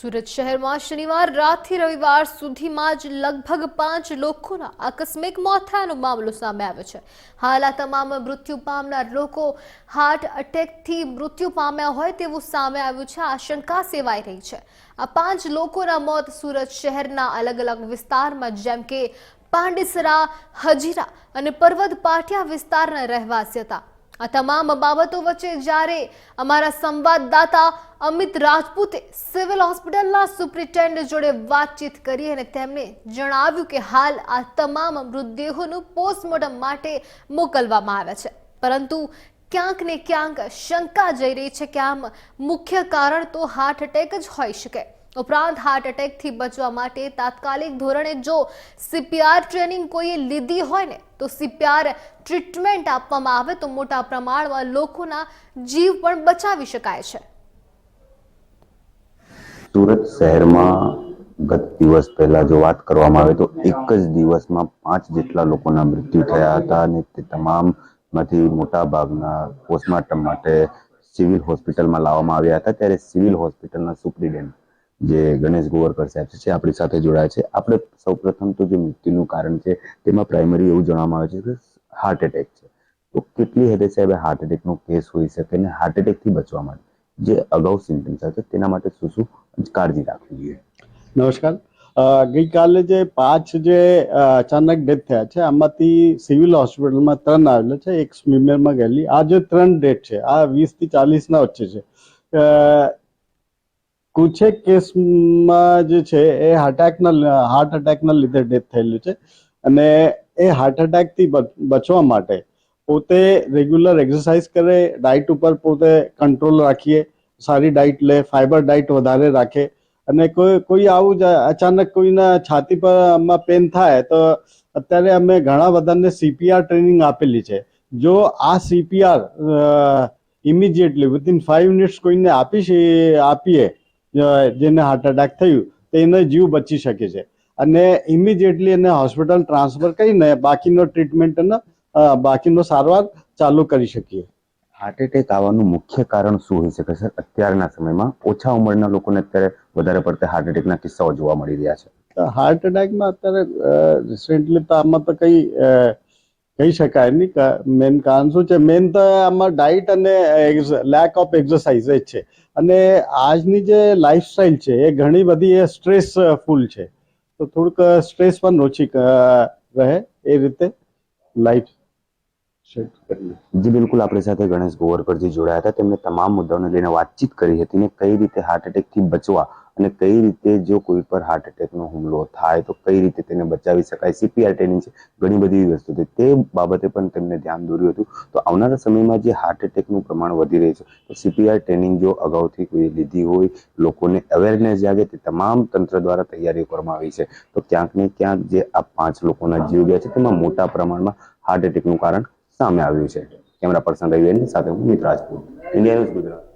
સુરત શહેરમાં શનિવાર રાતથી રવિવાર સુધીમાં જ લગભગ પાંચ લોકોના આકસ્મિક મોત થયાનો મામલો સામે આવ્યો છે. હાલ આ તમામ મૃત્યુ પામનાર લોકો હાર્ટ અટેકથી મૃત્યુ પામ્યા હોય તેવું સામે આવ્યું છે. આશંકા સેવાઈ રહી છે. આ પાંચ લોકોના મોત સુરત શહેરના અલગ અલગ વિસ્તારમાં, જેમ કે પાંડેસરા, હજીરા અને પર્વત પાટિયા વિસ્તારના રહેવાસી હતા. આ તમામ બાબતો વચ્ચે જ્યારે અમારા સંવાદદાતા અમિત રાજપૂતે સિવિલ હોસ્પિટલના સુપ્રિન્ટેન્ડન્ટ જોડે વાતચીત કરી અને તેમણે જણાવ્યું કે હાલ આ તમામ મૃતદેહોનું પોસ્ટમોર્ટમ માટે મોકલવામાં આવ્યા છે. પરંતુ ક્યાંક ને ક્યાંક શંકા જઈ રહી છે કે આમ મુખ્ય કારણ તો હાર્ટ એટેક જ હોઈ શકે. ઉપરાંત હાર્ટ એટેકથી બચવા માટે તાત્કાલિક ધોરણે જો સીપીઆર ટ્રેનિંગ કોઈએ લીધી હોય ને, તો સીપીઆર ટ્રીટમેન્ટ આપવામાં આવે તો મોટા પ્રમાણમાં લોકોના જીવ પણ બચાવી શકાય છે. સુરત શહેરમાં ગત દિવસ પહેલા જો વાત કરવામાં આવે તો એક જ દિવસમાં પાંચ જેટલા લોકોના મૃત્યુ થયા હતા અને તે તમામમાંથી મોટા ભાગના પોસ્ટમોર્ટમ માટે સિવિલ હોસ્પિટલમાં લાવવામાં આવ્યા હતા. ત્યારે સિવિલ હોસ્પિટલના સુપ્રિન્ટેન્ડન્ટ જે ગણેશ ગોવરકર સાહેબ છે આપણી સાથે જોડાયા છે. આપણે સૌપ્રથમ તો જે મૃત્યુનું કારણ છે, તેમાં પ્રાઇમરી એવું જણાવવામાં આવે છે કે હાર્ટ એટેક છે. તો કેટલી હદે સાહેબ હાર્ટ એટેકનો કેસ હોઈ શકે અને હાર્ટ એટેકથી બચવા માટે? જે અગાઉ સિમ્ટમ્સ હતા તેના માટે શું શું કાળજી રાખવી જોઈએ? નમસ્કાર. ગઈકાલે જે પાંચ જે અચાનક ડેથ થયા છે, આમાંથી સિવિલ હોસ્પિટલમાં ત્રણ આવેલા છે, એક સ્વિમરમાં ગયેલી. આ જે ત્રણ ડેથ છે, આ વીસથી ચાલીસના વચ્ચે છે. કુછેક કેસમાં જે છે, એ હાર્ટ એટેકના હાર્ટ એટેકના લીધે ડેથ થયેલું છે. અને એ હાર્ટ એટેકથી બચવા માટે પોતે રેગ્યુલર એક્સરસાઇઝ કરે ડાયટ ઉપર પોતે કંટ્રોલ રાખીએ, સારી ડાયટ લે ફાઈબર ડાયટ વધારે રાખે. અને કોઈ કોઈ આવું જ અચાનક કોઈના છાતી પર આમાં પેન થાય તો અત્યારે અમે ઘણા બધાને સીપીઆર ટ્રેનિંગ આપેલી છે. જો આ CPR immediately within five minutes કોઈને આપી આપીએ જેને હાર્ટ એટેક થયું તો એને જીવ બચી શકે છે. અને ઇમિડિયેટલી એને હોસ્પિટલ ટ્રાન્સફર કરીને બાકીનો ટ્રીટમેન્ટ અને બાકીનો સારવાર ચાલુ કરી શકીએ. હાર્ટ એટેક આવવાનું મુખ્ય કારણ શું હોઈ શકે સર અત્યારના સમયમાં ઓછા ઉંમરના લોકોને અત્યારે વધારે પડતા હાર્ટ એટેકના કિસ્સાઓ જોવા મળી રહ્યા છે. હાર્ટ એટેકમાં અત્યારે રિસેન્ટલી તો આમાં તો કઈ કહી શકાય નહીં. મેન કારણ શું છે? મેન તો આમાં ડાયટ અને લેક ઓફ એક્સરસાઇઝ જ છે. અને આજની જે લાઈફસ્ટાઈલ છે, એ ઘણી બધી એ સ્ટ્રેસ ફૂલ છે. તો થોડુંક સ્ટ્રેસ પણ ઓછી રહે એ રીતે લાઈફ જી, બિલકુલ. આપણી સાથે ગણેશ ગોવરકરજી જોડાયા હતા. તેમણે તમામ મુદ્દાઓને લઈને વાતચીત કરી હતી ને કઈ રીતે હાર્ટ એટેકથી બચવા અને કઈ રીતે જો કોઈ પર હાર્ટ એટેકનો હુમલો થાય તો કઈ રીતે તેને બચાવી શકાય? સીપીઆર ટ્રેનિંગ છે, ઘણી બધી વસ્તુ છે. તે બાબતે પણ તેમને ધ્યાન દોર્યું હતું. તો આવનારા સમયમાં જે હાર્ટ એટેકનું પ્રમાણ વધી રહ્યું છે, તો સીપીઆર ટ્રેનિંગ જો અગાઉથી કોઈ લીધી હોય, લોકોને અવેરનેસ જાગે તે તમામ તંત્ર દ્વારા તૈયારીઓ કરવામાં આવી છે. તો ક્યાંક ને ક્યાંક જે આ પાંચ લોકોના જીવ ગયા છે, તેમાં મોટા પ્રમાણમાં હાર્ટ એટેકનું કારણ સામે આવ્યું છે. કેમેરા પર્સન રવિ સાથે હું મિત્રાજપુર ઇન્ડિયા ન્યૂઝ ગુજરાત.